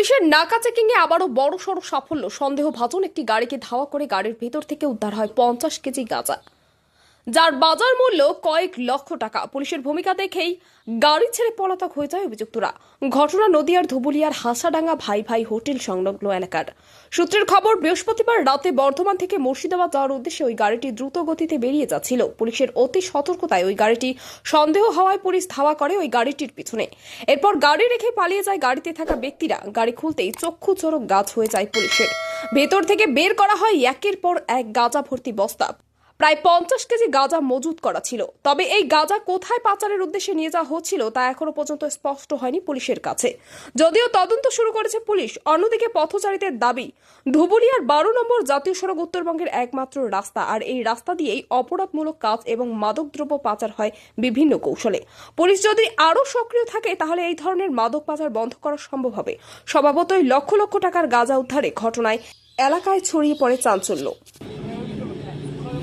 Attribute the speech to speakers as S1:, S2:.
S1: পুলিশের নাকা চেকিং এ আবারও বড় সড় সাফল্য। সন্দেহভাজন একটি গাড়িকে ধাওয়া করে গাড়ির ভেতর থেকে উদ্ধার হয় পঞ্চাশ কেজি গাঁজা। যার বাজার মূল্য কয়েক লক্ষ টাকা। পুলিশের ভূমিকা দেখেই গাড়ি ছেড়ে পলাতক হয়ে যায় অভিযুক্তরা। ঘটনা নদিয়ার ধুবুলিয়ার হাসাডাঙ্গা ভাই ভাই হোটেল সংলগ্ন এলাকার। সূত্রের খবর, বৃহস্পতিবার রাতে বর্ধমান থেকে মুর্শিদাবাদ যাওয়ার উদ্দেশ্যে ওই গাড়িটি দ্রুত গতিতে বেরিয়ে যাচ্ছিল। পুলিশের অতি সতর্কতায় ওই গাড়িটি সন্দেহ হওয়ায় পুলিশ ধাওয়া করে ওই গাড়িটির পিছনে। এরপর গাড়ি রেখে পালিয়ে যায় গাড়িতে থাকা ব্যক্তিরা। গাড়ি খুলতেই চক্ষু চোরক গাছ হয়ে যায় পুলিশের। ভেতর থেকে বের করা হয় একের পর এক গাঁজা ভর্তি বস্তা। প্রায় পঞ্চাশ কেজি গাঁজা মজুত করা ছিল। তবে এই গাঁজা কোথায় পাচারের উদ্দেশ্যে নিয়ে যাওয়া হচ্ছিল তা এখনও পর্যন্ত স্পষ্ট হয়নি পুলিশের কাছে। যদিও তদন্ত শুরু করেছে পুলিশ, অন্যদিকে পথচারীদের দাবি ধুবুলিয়ার বারো নম্বর জাতীয় সড়ক উত্তরবঙ্গের একমাত্র রাস্তা আর এই রাস্তা দিয়েই অপরাধমূলক কাজ এবং মাদকদ্রব্য পাচার হয় বিভিন্ন কৌশলে। পুলিশ যদি আরও সক্রিয় থাকে, তাহলে এই ধরনের মাদক পাচার বন্ধ করা সম্ভব হবে। স্বভাবতই লক্ষ লক্ষ টাকার গাঁজা উদ্ধারে ঘটনায় এলাকায় ছড়িয়ে পড়ে চাঞ্চল্য।